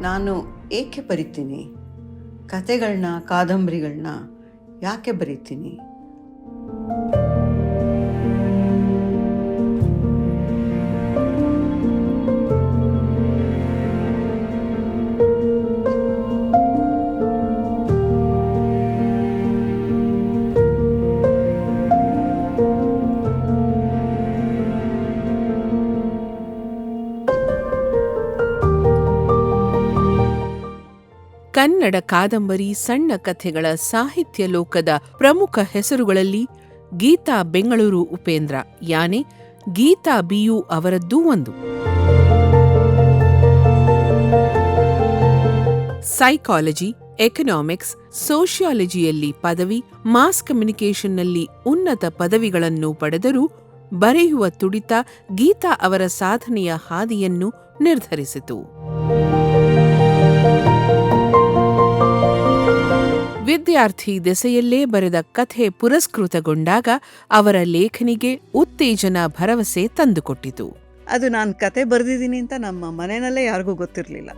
ನಾನು ಏಕೆ ಬರಿತೀನಿ? ಕತೆಗಳನ್ನ ಕಾದಂಬರಿಗಳನ್ನ ಯಾಕೆ ಬರಿತೀನಿ? ಕನ್ನಡ ಕಾದಂಬರಿ ಸಣ್ಣ ಕಥೆಗಳ ಸಾಹಿತ್ಯ ಲೋಕದ ಪ್ರಮುಖ ಹೆಸರುಗಳಲ್ಲಿ ಗೀತಾ ಬೆಂಗಳೂರು ಉಪೇಂದ್ರ, ಯಾನೆ ಗೀತಾ ಬಿಯು ಅವರದ್ದೂ ಒಂದು. ಸೈಕಾಲಜಿ ಎಕನಾಮಿಕ್ಸ್ ಸೋಷಿಯಾಲಜಿಯಲ್ಲಿ ಪದವಿ ಮಾಸ್ ಕಮ್ಯುನಿಕೇಷನ್ನಲ್ಲಿ ಉನ್ನತ ಪದವಿಗಳನ್ನು ಪಡೆದರೂ ಬರೆಯುವ ತುಡಿತ ಗೀತಾ ಅವರ ಸಾಧನೆಯ ಹಾದಿಯನ್ನು ನಿರ್ಧರಿಸಿತು. ವಿದ್ಯಾರ್ಥಿ ದೆಸೆಯಲ್ಲೇ ಬರೆದ ಕಥೆ ಪುರಸ್ಕೃತಗೊಂಡಾಗ ಅವರ ಲೇಖನಿಗೆ ಉತ್ತೇಜನ ಭರವಸೆ ತಂದುಕೊಟ್ಟಿತು. ಅದು ನಾನು ಕತೆ ಬರೆದಿದ್ದೀನಿ ಅಂತ ನಮ್ಮ ಮನೆಯಲ್ಲೇ ಯಾರಿಗೂ ಗೊತ್ತಿರಲಿಲ್ಲ.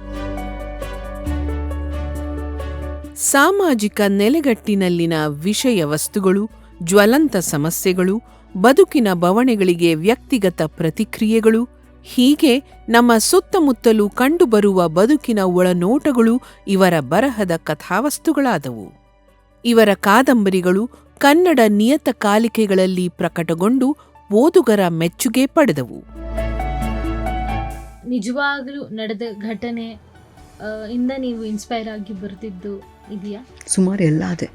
ಸಾಮಾಜಿಕ ನೆಲೆಗಟ್ಟಿನಲ್ಲಿನ ವಿಷಯ ವಸ್ತುಗಳು ಜ್ವಲಂತ ಸಮಸ್ಯೆಗಳು ಬದುಕಿನ ಬವಣೆಗಳಿಗೆ ವ್ಯಕ್ತಿಗತ ಪ್ರತಿಕ್ರಿಯೆಗಳು ಹೀಗೆ ನಮ್ಮ ಸುತ್ತಮುತ್ತಲೂ ಕಂಡುಬರುವ ಬದುಕಿನ ಒಳನೋಟಗಳು ಇವರ ಬರಹದ ಕಥಾವಸ್ತುಗಳಾದವು. ಇವರ ಕಾದಂಬರಿಗಳು ಕನ್ನಡ ನಿಯತಕಾಲಿಕೆಗಳಲ್ಲಿ ಪ್ರಕಟಗೊಂಡು ಓದುಗರ ಮೆಚ್ಚುಗೆ ಪಡೆದವು. ನಿಜವಾಗ್ಲೂ ನಡೆದ ಘಟನೆ ಇಂದ ನೀವು ಇನ್ಸ್ಪೈರ್ ಆಗಿ ಬರ್ತಿದ್ದು ಇದೆಯಾ? ಸುಮಾರು ಎಲ್ಲ ಅದೇ.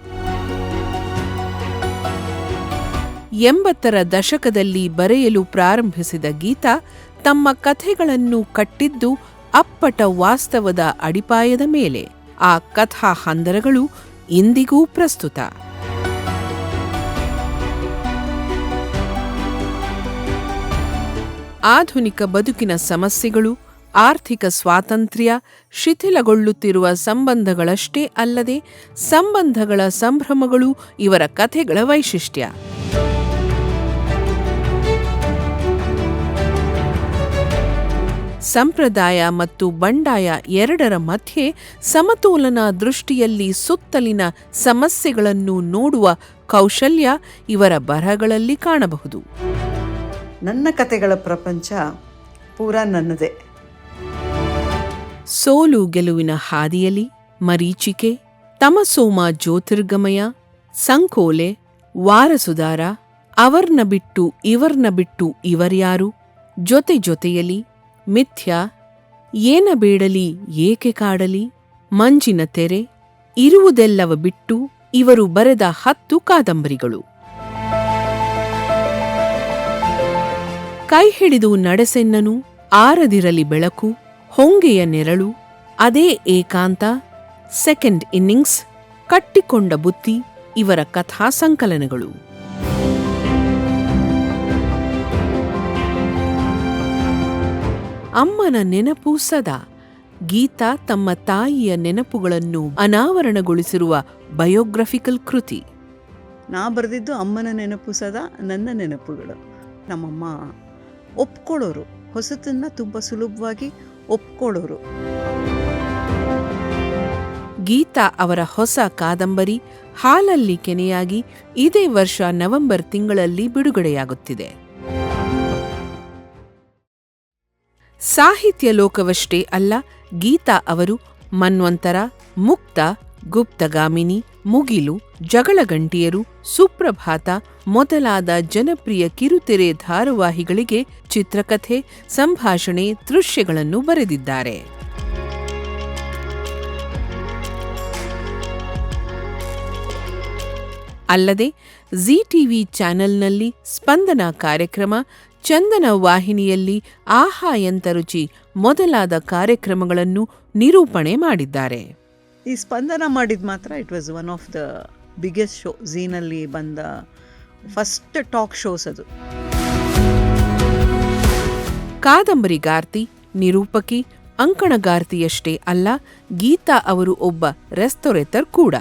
ಎಂಬತ್ತರ ದಶಕದಲ್ಲಿ ಬರೆಯಲು ಪ್ರಾರಂಭಿಸಿದ ಗೀತಾ ತಮ್ಮ ಕಥೆಗಳನ್ನು ಕಟ್ಟಿದ್ದು ಅಪ್ಪಟ ವಾಸ್ತವದ ಅಡಿಪಾಯದ ಮೇಲೆ. ಆ ಕಥಾ ಹಂದರಗಳು ಇಂದಿಗೂ ಪ್ರಸ್ತುತ. ಆಧುನಿಕ ಬದುಕಿನ ಸಮಸ್ಯೆಗಳು, ಆರ್ಥಿಕ ಸ್ವಾತಂತ್ರ್ಯ, ಶಿಥಿಲಗೊಳ್ಳುತ್ತಿರುವ ಸಂಬಂಧಗಳಷ್ಟೇ ಅಲ್ಲದೆ ಸಂಬಂಧಗಳ ಸಂಭ್ರಮಗಳು ಇವರ ಕಥೆಗಳ ವೈಶಿಷ್ಟ್ಯ. ಸಂಪ್ರದಾಯ ಮತ್ತು ಬಂಡಾಯ ಎರಡರ ಮಧ್ಯೆ ಸಮತೋಲನ ದೃಷ್ಟಿಯಲ್ಲಿ ಸುತ್ತಲಿನ ಸಮಸ್ಯೆಗಳನ್ನು ನೋಡುವ ಕೌಶಲ್ಯ ಇವರ ಬರಹಗಳಲ್ಲಿ ಕಾಣಬಹುದು. ನನ್ನ ಕತೆಗಳ ಪ್ರಪಂಚ ಪೂರಾ ನನ್ನದೇ. ಸೋಲು ಗೆಲುವಿನ ಹಾದಿಯಲಿ ಮರೀಚಿಕೆ ತಮಸೋಮ ಜ್ಯೋತಿರ್ಗಮಯ ಸಂಕೋಲೆ ವಾರಸುದಾರ ಅವರ್ನ ಬಿಟ್ಟು ಇವರ್ನ ಬಿಟ್ಟು ಇವರ್ಯಾರು ಜೊತೆ ಜೊತೆಯಲಿ ಮಿಥ್ಯ, ಏನ ಬೇಡಲಿ, ಏಕೆ ಕಾಡಲಿ? ಮಂಜಿನ ತೆರೆ, ಇರುವುದೆಲ್ಲವ ಬಿಟ್ಟು ಇವರು ಬರೆದ ಹತ್ತು ಕಾದಂಬರಿಗಳು. ಕೈ ಹಿಡಿದು ನಡೆಸೆನ್ನನು, ಆರದಿರಲಿ ಬೆಳಕು, ಹೊಂಗೆಯ ನೆರಳು, ಅದೇ ಏಕಾಂತ ಸೆಕೆಂಡ್ ಇನ್ನಿಂಗ್ಸ್ ಕಟ್ಟಿಕೊಂಡ ಬುತ್ತಿ ಇವರ ಕಥಾ ಸಂಕಲನಗಳು. ಅಮ್ಮನ ನೆನಪು ಸದಾ. ಗೀತಾ ತಮ್ಮ ತಾಯಿಯ ನೆನಪುಗಳನ್ನು ಅನಾವರಣಗೊಳಿಸಿರುವ ಬಯೋಗ್ರಫಿಕಲ್ ಕೃತಿ. ನಾ ಬರೆದಿದ್ದು ಅಮ್ಮನ ನೆನಪು ಸದಾ ನನ್ನ ನೆನಪುಗಳು. ನಮ್ಮಮ್ಮ ಒಪ್ಕೊಳ್ಳೋರು ಹೊಸತನ್ನ ತುಂಬ ಸುಲಭವಾಗಿ ಒಪ್ಕೊಳ್ಳೋರು. ಗೀತಾ ಅವರ ಹೊಸ ಕಾದಂಬರಿ ಹಾಲಲ್ಲಿ ಕೆನೆಯಾಗಿ ಇದೇ ವರ್ಷ ನವೆಂಬರ್ ತಿಂಗಳಲ್ಲಿ ಬಿಡುಗಡೆಯಾಗುತ್ತಿದೆ. ಸಾಹಿತ್ಯ ಲೋಕವಷ್ಟೇ ಅಲ್ಲ, ಗೀತಾ ಅವರು ಮನ್ವಂತರ, ಮುಕ್ತ, ಗುಪ್ತಗಾಮಿನಿ, ಮುಗಿಲು, ಜಗಳಗಂಟಿಯರು, ಸುಪ್ರಭಾತ ಮೊದಲಾದ ಜನಪ್ರಿಯ ಕಿರುತೆರೆ ಧಾರಾವಾಹಿಗಳಿಗೆ ಚಿತ್ರಕಥೆ, ಸಂಭಾಷಣೆ, ದೃಶ್ಯಗಳನ್ನು ಬರೆದಿದ್ದಾರೆ. ಅಲ್ಲದೆ ಜಿ ಟಿವಿ ಚಾನೆಲ್ನಲ್ಲಿ ಸ್ಪಂದನ ಕಾರ್ಯಕ್ರಮ ಚಂದನ ವಾಹಿನಿಯಲ್ಲಿ ಆಹಾ ಎಂತ ರುಚಿ ಮೊದಲಾದ ಕಾರ್ಯಕ್ರಮಗಳನ್ನು ನಿರೂಪಣೆ ಮಾಡಿದ್ದಾರೆ. ಈ ಸ್ಪಂದನ ಮಾಡಿದ ಮಾತ್ರ it was one of the biggest show ಝೀನಲ್ಲಿ ಬಂದ ಫಸ್ಟ್ ಟಾಕ್ ಶೋಸ್ ಅದು. ಕಾದಂಬರಿಗಾರ್ತಿ ನಿರೂಪಕಿ ಅಂಕಣಗಾರ್ತಿಯಷ್ಟೇ ಅಲ್ಲ ಗೀತಾ ಅವರು ಒಬ್ಬ ರೆಸ್ತೊರೆತರ್ ಕೂಡ.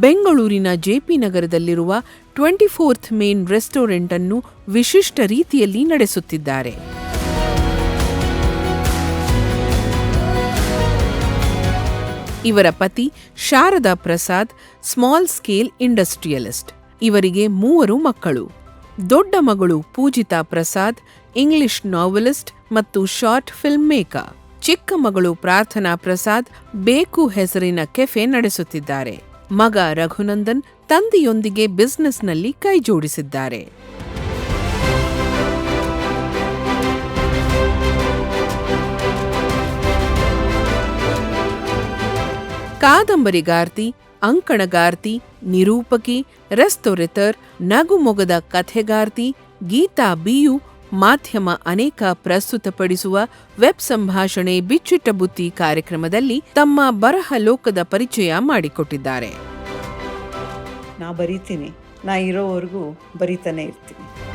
ಬೆಂಗಳೂರಿನ ಜೆಪಿ ನಗರದಲ್ಲಿರುವ ಟ್ವೆಂಟಿ ಫೋರ್ತ್ ಮೇನ್ ರೆಸ್ಟೋರೆಂಟ್ ಅನ್ನು ವಿಶಿಷ್ಟ ರೀತಿಯಲ್ಲಿ ನಡೆಸುತ್ತಿದ್ದಾರೆ. ಇವರ ಪತಿ Sharada Prasad, small scale industrialist. ಇವರಿಗೆ ಮೂವರು ಮಕ್ಕಳು. ದೊಡ್ಡ ಮಗಳು ಪೂಜಿತಾ ಪ್ರಸಾದ್, ಇಂಗ್ಲಿಷ್ ನಾವೆಲಿಸ್ಟ್ ಮತ್ತು ಶಾರ್ಟ್ ಫಿಲ್ಮ್ ಮೇಕರ್. ಚಿಕ್ಕ ಮಗಳು ಪ್ರಾರ್ಥನಾ ಪ್ರಸಾದ್, ಬೇಕು ಹೆಸರಿನ ಕೆಫೆ ನಡೆಸುತ್ತಿದ್ದಾರೆ. ಮಗ ರಘುನಂದನ್ ತಂದೆಯೊಂದಿಗೆ ಬಿಸ್ನೆಸ್ನಲ್ಲಿ ಕೈಜೋಡಿಸಿದ್ದಾರೆ ಕಾದಂಬರಿಗಾರ್ತಿ ಅಂಕಣಗಾರ್ತಿ ನಿರೂಪಕಿ ರೆಸ್ತೊರೆತರ್ ನಗುಮೊಗದ ಕಥೆಗಾರ್ತಿ ಗೀತಾ ಬಿಯು ಮಾಧ್ಯಮ ಅನೇಕ ಪ್ರಸ್ತುತಪಡಿಸುವ ವೆಬ್ ಸಂಭಾಷಣೆ ಬಿಚ್ಚಿಟ್ಟ ಬುತ್ತಿ ಕಾರ್ಯಕ್ರಮದಲ್ಲಿ ತಮ್ಮ ಬರಹ ಲೋಕದ ಪರಿಚಯ ಮಾಡಿಕೊಟ್ಟಿದ್ದಾರೆ. ನಾ ಬರೀತೀನಿ. ನಾ ಇರೋವರೆಗೂ ಬರೀತಾನೆ ಇರ್ತೀನಿ.